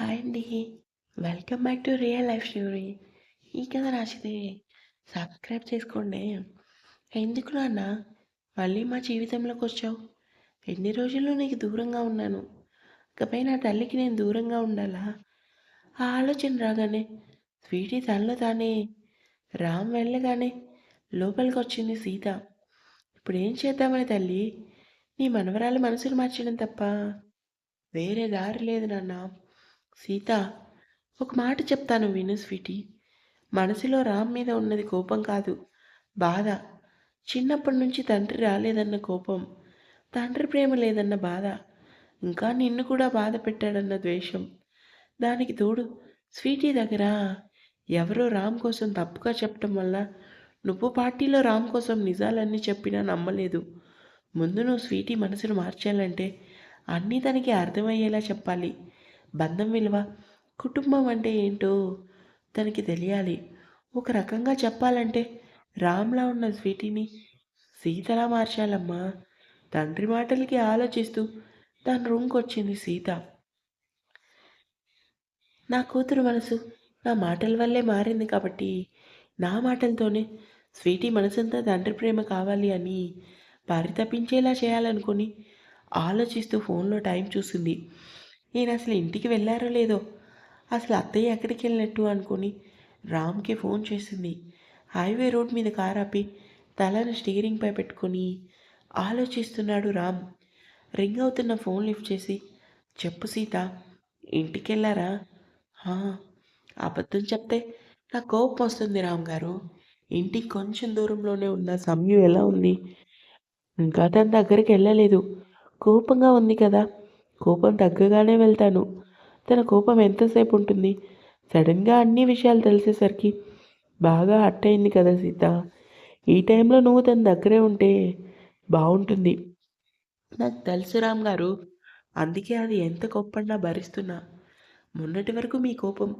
Hi అండి. Welcome back to real life story. ఈ కథ రాసింది సబ్స్క్రైబ్ చేసుకోండి. ఎందుకు నాన్న మళ్ళీ మా జీవితంలోకి వచ్చావు ఎన్ని రోజుల్లో నీకు దూరంగా ఉన్నాను. ఇకపై నా తల్లికి నేను దూరంగా ఉండాలా? ఆ ఆలోచన రాగానే స్వీటీ తనలో తానే రామ్ వెళ్ళగానే లోపలికొచ్చింది సీత. ఇప్పుడేం చేద్దామని తల్లి? నీ మనవరాలు మనసును మార్చడం తప్ప వేరే దారి లేదు నాన్న. సీత ఒక మాట చెప్తాను విను స్వీటీ. మనసులో రామ్ మీద ఉన్నది కోపం కాదు బాధ. చిన్నప్పటి నుంచి తండ్రి రాలేదన్న కోపం, తండ్రి ప్రేమ లేదన్న బాధ, ఇంకా నిన్ను కూడా బాధ పెట్టాడన్న ద్వేషం. దానికి తోడు స్వీటీ దగ్గర ఎవరో రామ్ కోసం తప్పుగా చెప్పటం వల్ల నువ్వు పార్టీలో రామ్ కోసం నిజాలన్నీ చెప్పినా నమ్మలేదు. ముందు నువ్వు స్వీటీ మనసును మార్చాలంటే అన్నీ తనకి అర్థమయ్యేలా చెప్పాలి. బంధం విలువ, కుటుంబం అంటే ఏంటో తనకి తెలియాలి. ఒక రకంగా చెప్పాలంటే రామ్‌లా ఉన్న స్వీటీని సీతలా మార్చాలమ్మా. తండ్రి మాటలకి ఆలోచిస్తూ తన రూమ్‌కొచ్చింది సీత. నా కూతురు మనసు నా మాటల వల్లే మారింది కాబట్టి నా మాటలతోనే స్వీటీ మనసంతా తండ్రి ప్రేమ కావాలి అని పరితపించేలా చేయాలనుకుని ఆలోచిస్తూ ఫోన్లో టైం చూసింది. ఈయనసలు ఇంటికి వెళ్ళారో లేదో, అసలు అత్తయ్య ఎక్కడికి వెళ్ళినట్టు అనుకుని రామ్‌కి ఫోన్ చేసింది. హైవే రోడ్ మీద కారు ఆపి తలను స్టీరింగ్‌పై పెట్టుకొని ఆలోచిస్తున్నాడు రామ్. రింగ్ అవుతున్న ఫోన్ లిఫ్ట్ చేసి చెప్పు సీత ఇంటికెళ్ళారా? వెళ్ళారా అబద్ధం చెప్తే నాకు కోపం వస్తుంది రామ్ గారు. ఇంటికి కొంచెం దూరంలోనే ఉన్న సమయం ఎలా ఉంది? ఇంకా తన దగ్గరికి వెళ్ళలేదు. కోపంగా ఉంది కదా! కోపం తగ్గగానే వెళ్తాను. తన కోపం ఎంతసేపు ఉంటుంది? సడన్‌గా అన్ని విషయాలు తెలిసేసరికి బాగా హర్ట్ అయింది కదా సీత. ఈ టైంలో నువ్వు తన దగ్గరే ఉంటే బాగుంటుంది నాకు తెలుసు రామ్ గారు. అందుకే అది ఎంత కోప్పడినా భరిస్తున్నా. మొన్నటి వరకు మీ కోపం,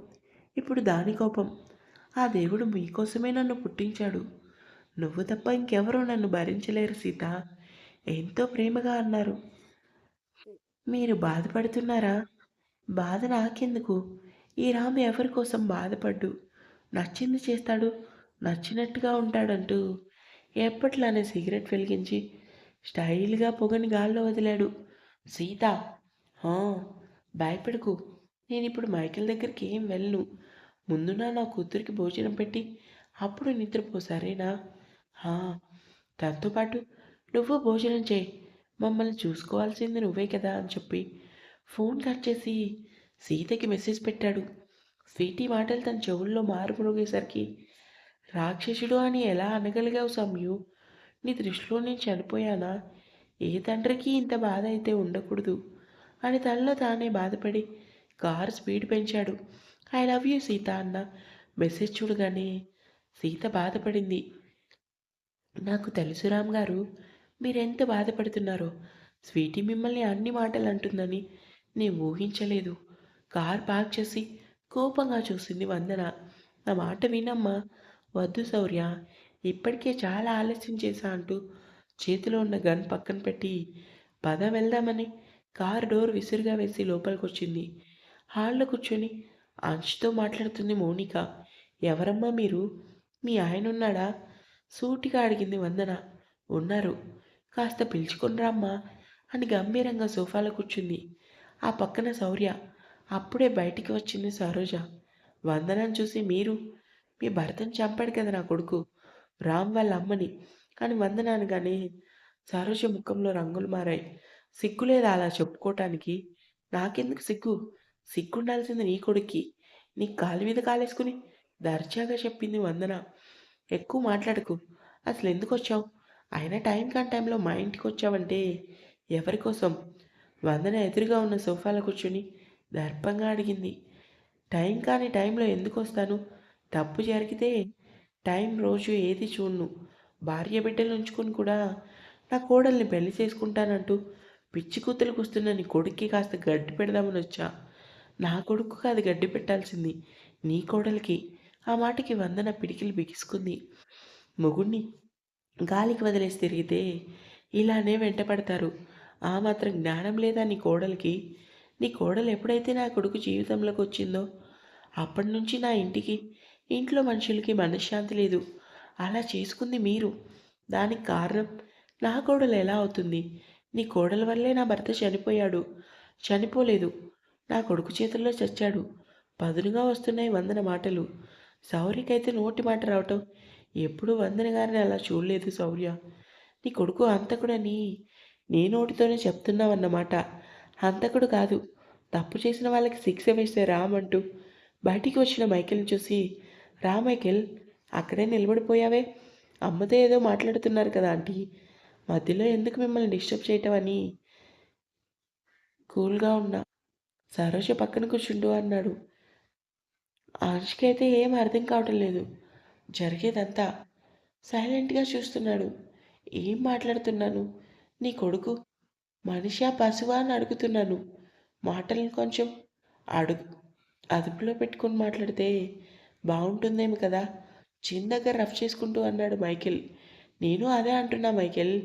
ఇప్పుడు దాని కోపం. ఆ దేవుడు మీకోసమే నన్ను పుట్టించాడు. నువ్వు తప్ప ఇంకెవరూ నన్ను భరించలేరు సీత. ఎంతో ప్రేమగా అన్నారు. మీరు బాధపడుతున్నారా? బాధ నాకెందుకు? ఈ రామ్ ఎవరి కోసం బాధపడ్డు. నచ్చింది చేస్తాడు, నచ్చినట్టుగా ఉంటాడంటూ ఎప్పట్లానే సిగరెట్ వెలిగించి స్టైల్‌గా పొగని గాల్లో వదిలాడు. సీత భయపడకు నేను ఇప్పుడు మైకిల్ దగ్గరికి ఏం వెళ్ళను. ముందు నా కూతురికి భోజనం పెట్టి అప్పుడు నిద్రపో సరేనా? తనతో పాటు నువ్వు భోజనం చేయి మమ్మల్ని చూసుకోవాల్సింది నువ్వే కదా అని చెప్పి ఫోన్ కట్ చేసి సీతకి మెసేజ్ పెట్టాడు. స్వీటీ మాటలు తన చెవుల్లో మారుమ్రోగేసరికి రాక్షసుడు అని ఎలా అనగలిగావు సమ్యు నీ దృష్టిలో నేను చనిపోయానా? ఏ తండ్రికి ఇంత బాధ అయితే ఉండకూడదు అని తనలో తానే బాధపడి కారు స్పీడ్ పెంచాడు. ఐ లవ్ యూ సీత అన్న మెసేజ్ చూడగానే సీత బాధపడింది. నాకు తెలుసు రామ్ గారు మీరెంత బాధపడుతున్నారో. స్వీటీ మిమ్మల్ని అన్ని మాటలు అంటుందని నేను ఊహించలేదు. కార్ పార్క్ చేసి కోపంగా చూసింది వందన. నా మాట వినమ్మా. వద్దు శౌర్య. ఇప్పటికే చాలా ఆలస్యం చేశా అంటూ చేతిలో ఉన్న గన్ పక్కన పెట్టి పద వెళ్దామని కారు డోర్ విసురుగా వేసి లోపలికొచ్చింది. హాల్‌లో కూర్చొని అంచుతో మాట్లాడుతుంది మౌనిక. ఎవరమ్మా మీరు? మీ ఆయన ఉన్నాడా సూటిగా అడిగింది వందన. ఉన్నారు. కాస్త పిలుచుకొని రామ్మా అని గంభీరంగా సోఫాలో కూర్చుంది. ఆ పక్కన శౌర్య. అప్పుడే బయటికి వచ్చింది సరోజ. వందనని చూసి మీరు? మీ భర్తను చంపాడు కదా నా కొడుకు. రామ్ వాళ్ళ అమ్మని అని వందనాను కానీ సరోజ ముఖంలో రంగులు మారాయి. సిగ్గులేదా అలా చెప్పుకోవటానికి నాకెందుకు సిగ్గు? సిగ్గుండాల్సింది నీ కొడుక్కి. నీ కాలు మీద కాలేసుకుని దర్జాగా చెప్పింది వందన. ఎక్కువ మాట్లాడకు. అసలు ఎందుకు వచ్చావు అయినా టైం కాని టైంలో మా ఇంటికొచ్చావంటే ఎవరి కోసం? వందన ఎదురుగా ఉన్న సోఫాలో కూర్చొని దర్పంగా అడిగింది. టైం కాని టైంలో ఎందుకొస్తాను? తప్పు జరిగితే టైం రోజు ఏది చూడను. భార్య బిడ్డలు ఉంచుకొని కూడా నా కోడల్ని పెళ్ళి చేసుకుంటానంటూ పిచ్చి కూతలకొస్తున్న నీ కొడుక్కి కాస్త గడ్డి పెడదామని వచ్చా. నా కొడుకు కాదు గడ్డి పెట్టాల్సింది. నీ కోడలికి. ఆ మాటకి వందన పిడికిలి బిగుసుకుంది. మొగుణ్ణి గాలికి వదిలేసి తిరిగితే ఇలానే వెంటపడతారు. ఆ మాత్రం జ్ఞానం లేదా నీ కోడలికి? నీ కోడలు ఎప్పుడైతే నా కొడుకు జీవితంలోకి వచ్చిందో అప్పటి నుంచి నా ఇంటికి ఇంట్లో మనుషులకి మనశ్శాంతి లేదు. అలా చేసుకుంది మీరు. దానికి కారణం నా కోడలు ఎలా అవుతుంది? నీ కోడల వల్లే నా భర్త చనిపోయాడు. చనిపోలేదు. నా కొడుకు చేతుల్లో చచ్చాడు. పదునుగా వస్తున్నాయి వందన మాటలు. సౌరికైతే నోటి మాట రావటం ఎప్పుడు వందన గారిని అలా చూడలేదు శౌర్య నీ కొడుకు హంతకుడని నీ? నోటితోనే చెప్తున్నావన్నమాట. హంతకుడు కాదు. తప్పు చేసిన వాళ్ళకి శిక్ష వేస్తే రామ్ అంటూ బయటికి వచ్చిన మైకిల్ని చూసి రా మైకిల్ అక్కడే నిలబడిపోయావే. అమ్మతో ఏదో మాట్లాడుతున్నారు కదా ఆంటీ. మధ్యలో ఎందుకు మిమ్మల్ని డిస్టర్బ్ చేయటం అని? కూల్గా ఉన్నా. సరోజ పక్కన కూర్చుండు అన్నాడు. ఆంష్కి అయితే ఏం అర్థం కావటం లేదు. జరిగేదంతా సైలెంట్గా చూస్తున్నాడు. ఏం మాట్లాడుతున్నాను? నీ కొడుకు మనిషా పశువా? అని అడుగుతున్నాను. మాటలను కొంచెం అడుగు అదుపులో పెట్టుకొని మాట్లాడితే బాగుంటుందేమి కదా? చిన్న దగ్గర రఫ్ చేసుకుంటూ అన్నాడు మైకెల్. నేను అదే అంటున్నా మైకేల్.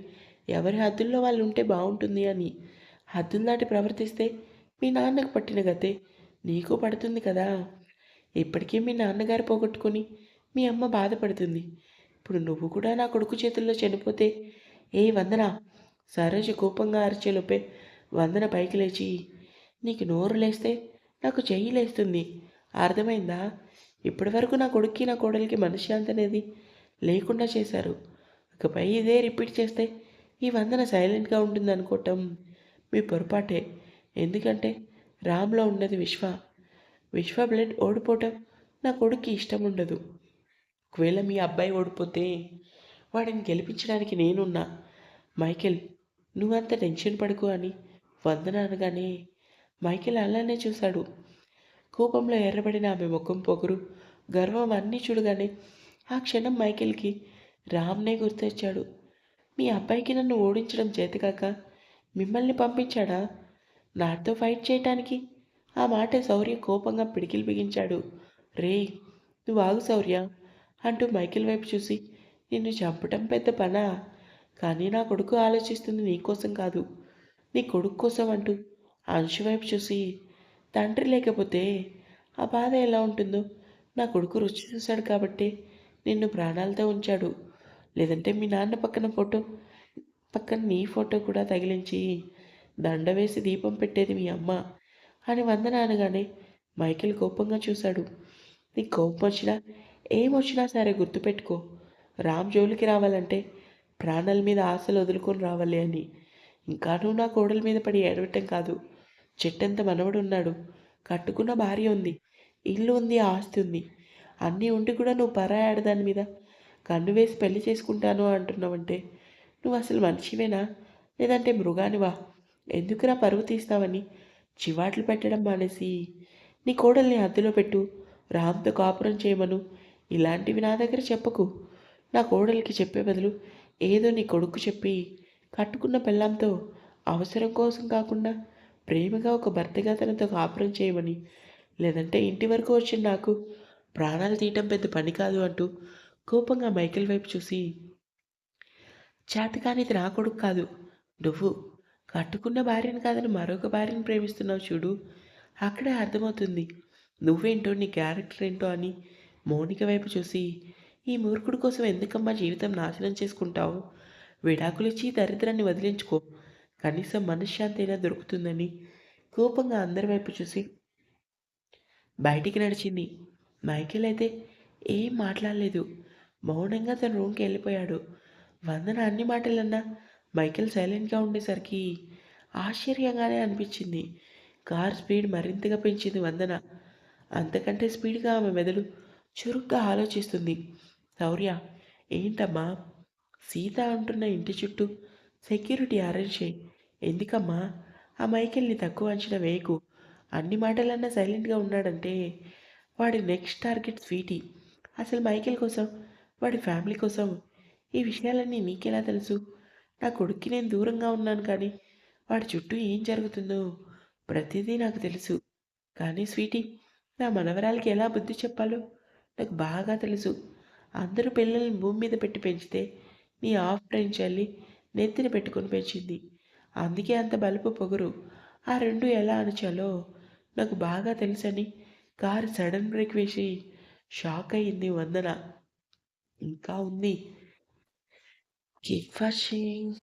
ఎవరి హద్దుల్లో వాళ్ళు ఉంటే బాగుంటుంది అని. హద్దులు దాటి ప్రవర్తిస్తే మీ నాన్నకు పట్టిన గతే. నీకు పడుతుంది కదా. ఇప్పటికీ మీ నాన్నగారు పోగొట్టుకొని మీ అమ్మ బాధపడుతుంది. ఇప్పుడు నువ్వు కూడా నా కొడుకు చేతుల్లో చనిపోతే ఏ వందన? సరోజ కోపంగా అరిచేలోపే వందన పైకి లేచి నీకు నోరు లేస్తే నాకు చెయ్యి లేస్తుంది. అర్థమైందా? ఇప్పటి వరకు నా కొడుక్కి నా కోడలికి మనశ్శాంతి అనేది లేకుండా చేశారు. ఇకపై ఇదే రిపీట్ చేస్తే ఈ వందన సైలెంట్గా ఉంటుంది అనుకోవటం మీ పొరపాటే. ఎందుకంటే రామ్లో ఉన్నది విశ్వ. విశ్వ బ్లడ్ ఓడిపోవటం నా కొడుక్కి ఇష్టం ఉండదు. ఒకవేళ మీ అబ్బాయి ఓడిపోతే వాడిని గెలిపించడానికి నేనున్నా. మైకేల్ నువ్వంత టెన్షన్ పడుకో అని వందన అనగానే మైకేల్ అలానే చూశాడు. కోపంలో ఎర్రబడిన ఆమె ముఖం పొగరు గర్వం అన్నీ చూడగానే ఆ క్షణం మైకేల్కి రామ్నే గుర్తొచ్చాడు. మీ అబ్బాయికి నన్ను ఓడించడం చేతకాక మిమ్మల్ని పంపించాడా? నాతో ఫైట్ చేయటానికి ఆ మాట శౌర్య కోపంగా పిడికిలు బిగించాడు. రే నువ్వు ఆగు శౌర్య అంటూ మైకిల్ వైపు చూసి నిన్ను చంపటం పెద్ద పనా? కానీ నా కొడుకు ఆలోచిస్తుంది నీకోసం కాదు. నీ కొడుకు కోసం అంటూ అంశు వైపు చూసి తండ్రి లేకపోతే ఆ బాధ ఎలా ఉంటుందో? నా కొడుకు రుచి చూశాడు కాబట్టి నిన్ను ప్రాణాలతో ఉంచాడు. లేదంటే మీ నాన్న పక్కన ఫోటో పక్కన నీ ఫోటో కూడా తగిలించి దండ వేసి దీపం పెట్టేది మీ అమ్మ అని వందన అనగానే మైకిల్ కోపంగా చూశాడు. నీ కోపం వచ్చినా ఏమొచ్చినా సరే గుర్తుపెట్టుకో. రామ్ జోలికి రావాలంటే ప్రాణాల మీద ఆశలు వదులుకొని రావాలి అని. ఇంకా నువ్వు నా కోడల మీద పడి ఏడవటం కాదు. చెట్టంత మనవడు ఉన్నాడు. కట్టుకున్న భార్య ఉంది. ఇల్లు ఉంది ఆస్తి ఉంది. అన్నీ ఉండి కూడా నువ్వు పరాయాడు ఆడదాని మీద కన్ను వేసి పెళ్ళి చేసుకుంటాను అంటున్నావంటే నువ్వు అసలు మనిషివేనా? లేదంటే మృగానివా? ఎందుకురా పరువు తీస్తావని చివాట్లు పెట్టడం మానేసి నీ కోడల్ని అద్దెలో పెట్టు. రామ్తో కాపురం చేయమను. ఇలాంటివి నా దగ్గర చెప్పకు. నా కోడలికి చెప్పే బదులు ఏదో నీ కొడుకు చెప్పి కట్టుకున్న పెళ్ళాంతో అవసరం కోసం కాకుండా ప్రేమగా ఒక భర్తగా తనతో కాపురం చేయమని లేదంటే ఇంటి వరకు వచ్చిన నాకు ప్రాణాలు తీయటం పెద్ద పని కాదు అంటూ కోపంగా మైకేల్ వైపు చూసి చేతకానిది నా కొడుకు కాదు. నువ్వు కట్టుకున్న భార్యను కాదని మరొక భార్యను ప్రేమిస్తున్నావు చూడు. అక్కడే అర్థమవుతుంది. నువ్వేంటో నీ క్యారెక్టర్ ఏంటో అని మౌనిక వైపు చూసి ఈ మూర్ఖుడి కోసం ఎందుకమ్మా జీవితం నాశనం చేసుకుంటావు? విడాకులిచ్చి దరిద్రాన్ని వదిలించుకో. కనీసం మనశ్శాంతి అయినా దొరుకుతుందని. కోపంగా అందరి వైపు చూసి బయటికి నడిచింది. మైకేల్ అయితే ఏం మాట్లాడలేదు. మౌనంగా తన రూమ్కి వెళ్ళిపోయాడు. వందన అన్ని మాటలన్నా మైకేల్ సైలెంట్గా ఉండేసరికి ఆశ్చర్యంగానే అనిపించింది. కార్ స్పీడ్ మరింతగా పెంచింది వందన. అంతకంటే స్పీడ్గా ఆమె మెదడు చురుగ్గా ఆలోచిస్తుంది. శౌర్య ఏంటమ్మా? సీత అంటున్న ఇంటి చుట్టూ సెక్యూరిటీ అరేంజ్ చేయి ఎందుకమ్మా? ఆ మైకెల్ని తక్కువ అంచిన వేయకు. అన్ని మాటలన్నా సైలెంట్గా ఉన్నాడంటే వాడి నెక్స్ట్ టార్గెట్ స్వీటీ. అసలు మైకేల్ కోసం వాడి ఫ్యామిలీ కోసం ఈ విషయాలన్నీ నీకెలా తెలుసు? నా కొడుక్కి నేను దూరంగా ఉన్నాను కానీ వాడి చుట్టూ ఏం జరుగుతుందో ప్రతిదీ నాకు తెలుసు. కానీ స్వీటీ నా మనవరాలకి ఎలా బుద్ధి చెప్పాలో నాకు బాగా తెలుసు. అందరూ పిల్లల్ని భూమి మీద పెట్టి పెంచితే నీ ఆఫ్ టైం చల్లి నెత్తిన పెట్టుకుని పెంచింది. అందుకే అంత బలుపు పొగరు. ఆ రెండు ఎలా అనచాలో నాకు బాగా తెలుసని కారు సడన్ బ్రేక్ వేసి షాక్ అయింది వందన. ఇంకా ఉంది. Kick watching